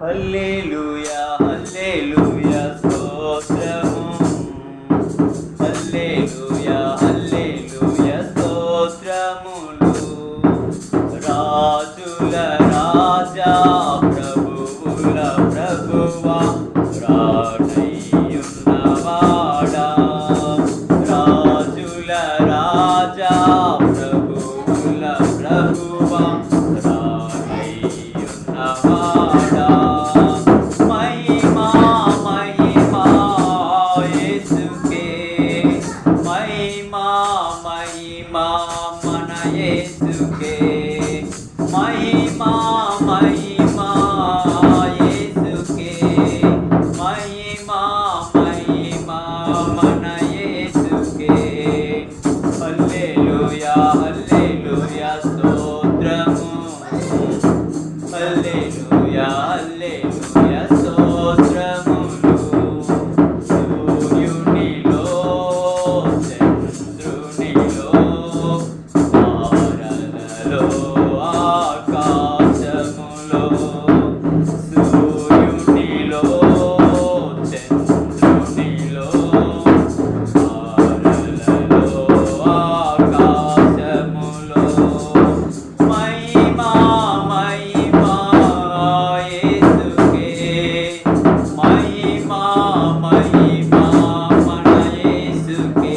హల్లెలూయా హల్లెలూయా స్తోత్రము. హల్లెలూయా హల్లెలూయా స్తోత్రములు. రాజుల రాజా ప్రభువుల ప్రభువా రానయ్యున్నవాడా రాజుల రాజా ప్రభువుల ప్రభువా మహిమా మహిమా మన యేసుకే. మహిమా మహిమా యేసుకే. మహిమా మహిమా మన యేసుకే. హల్లెలూయా హల్లెలూయా స్తోత్రము. హల్లెలూయా హల్లెలూయా. మహిమా మహిమా మన యేసుకే